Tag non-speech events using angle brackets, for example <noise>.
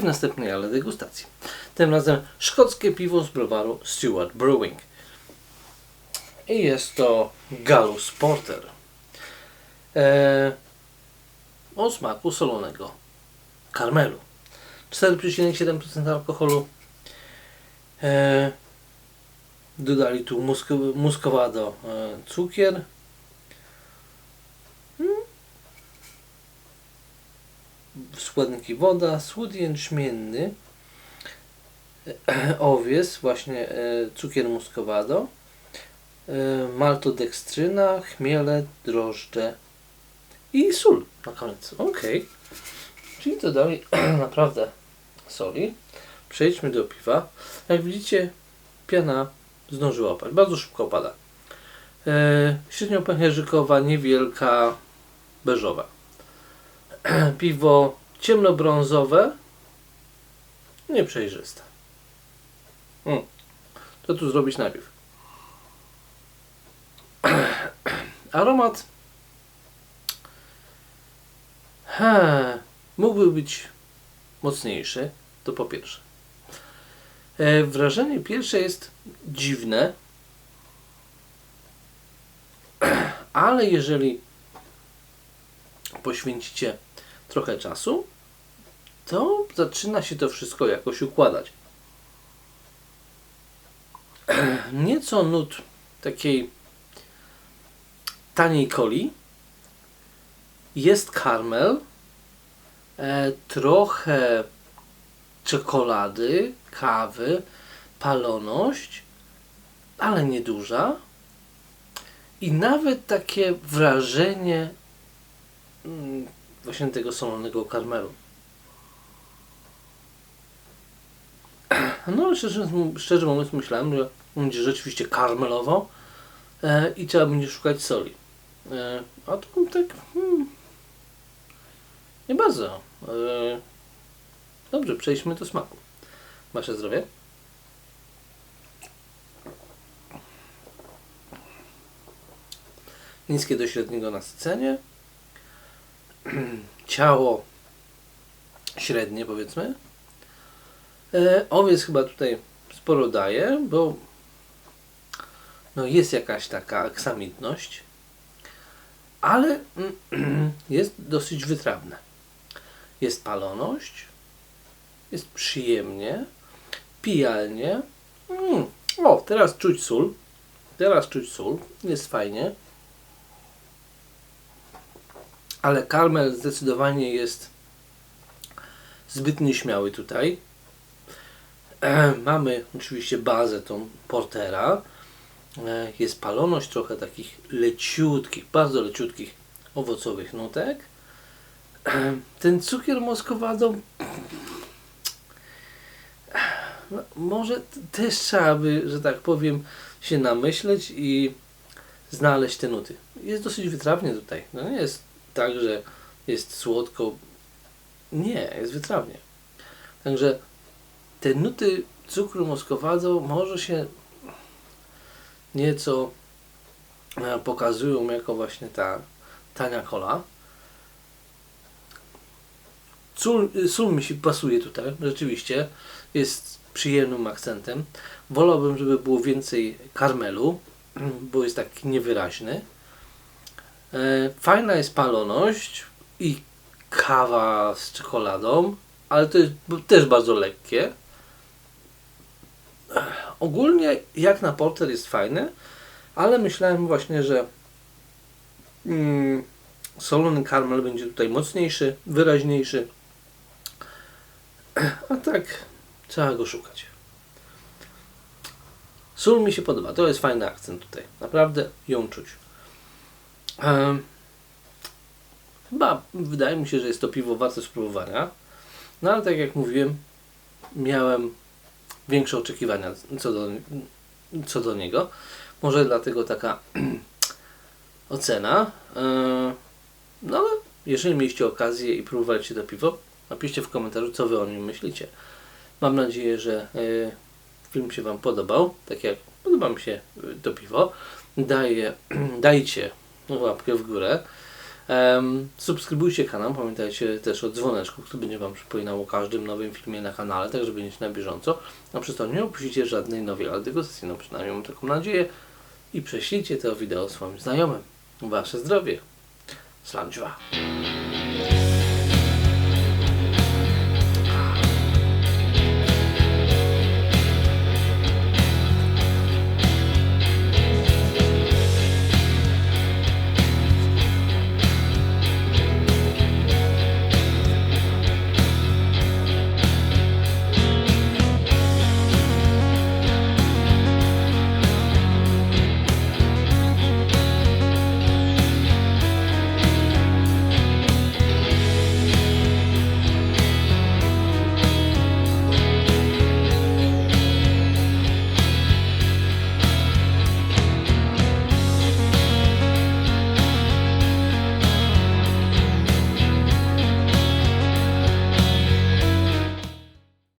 w następnej ale degustacji. Tym razem szkockie piwo z browaru Stewart Brewing. I jest to Gallus Porter. E, o smaku solonego karmelu. 4,7% alkoholu. E, dodali tu musk muskowado e, cukier. Składniki woda, słód jęczmienny, <clears throat> owies, właśnie e, cukier muskowado, e, maltodekstryna, chmiele, drożdże i sól na koniec. Ok. Czyli dodali <clears throat> naprawdę soli. Przejdźmy do piwa. Jak widzicie, piana zdążyła opać. Bardzo szybko opada. E, średnio pęcherzykowa, niewielka, beżowa. <clears throat> Piwo ciemnobrązowe, nieprzejrzyste. Hmm. Co tu zrobić najpierw? <clears throat> Aromat ha, mógłby być mocniejszy, to po pierwsze. E, wrażenie pierwsze jest dziwne, <clears throat> ale jeżeli poświęcicie trochę czasu, to zaczyna się to wszystko jakoś układać. <clears throat> Nieco nut takiej taniej coli. Jest karmel, e, trochę czekolady, kawy, paloność, ale nieduża. I nawet takie wrażenie mm, właśnie tego solonego karmelu. No, szczerze, szczerze mówiąc, myślałem, że będzie rzeczywiście karmelowo e, i trzeba będzie szukać soli. E, a to tak hmm, nie bardzo. E, dobrze, przejdźmy do smaku. Wasze zdrowie. Niskie do średniego nasycenie. <clears throat> Ciało średnie powiedzmy. E, owiec chyba tutaj sporo daje, bo no jest jakaś taka aksamitność, ale <clears throat> jest dosyć wytrawne. Jest paloność, jest przyjemnie, pijalnie. Mm. O, teraz czuć sól. Teraz czuć sól. Jest fajnie. Ale karmel zdecydowanie jest zbyt nieśmiały tutaj. Mamy oczywiście bazę tą portera. E, jest paloność trochę takich leciutkich, bardzo leciutkich owocowych nutek. E, ten cukier moskowado no, może też trzeba by, że tak powiem, się namyśleć i znaleźć te nuty. Jest dosyć wytrawnie tutaj. No nie jest tak, że jest słodko. Nie, jest wytrawnie. Także te nuty cukru moskowado może się nieco e, pokazują jako właśnie ta tania kola. Sól, sól mi się pasuje tutaj, rzeczywiście. Jest przyjemnym akcentem. Wolałbym, żeby było więcej karmelu, <clears throat> bo jest taki niewyraźny. E, fajna jest paloność i kawa z czekoladą, ale to jest też bardzo lekkie. Ogólnie jak na porter jest fajny, ale myślałem właśnie, że mm, solony karmel będzie tutaj mocniejszy, wyraźniejszy. A tak trzeba go szukać. Sól mi się podoba, to jest fajny akcent tutaj. Naprawdę ją czuć. Um, chyba wydaje mi się, że jest to piwo warte spróbowania. No ale tak jak mówiłem, miałem większe oczekiwania co do, co do niego. Może dlatego taka <clears throat> ocena. E, no ale jeżeli mieliście okazję i próbowaliście to piwo, napiszcie w komentarzu, co Wy o nim myślicie. Mam nadzieję, że e, film się Wam podobał, tak jak podoba mi się to piwo. Daję, <clears throat> dajcie łapkę w górę. Em, subskrybujcie kanał, pamiętajcie też o dzwoneczku, który będzie Wam przypominał o każdym nowym filmie na kanale, tak żeby być na bieżąco. A przez to nie opuścicie żadnej nowej audiosesji, no przynajmniej mam taką nadzieję. I prześlijcie to wideo swoim znajomym. Wasze zdrowie. Slam.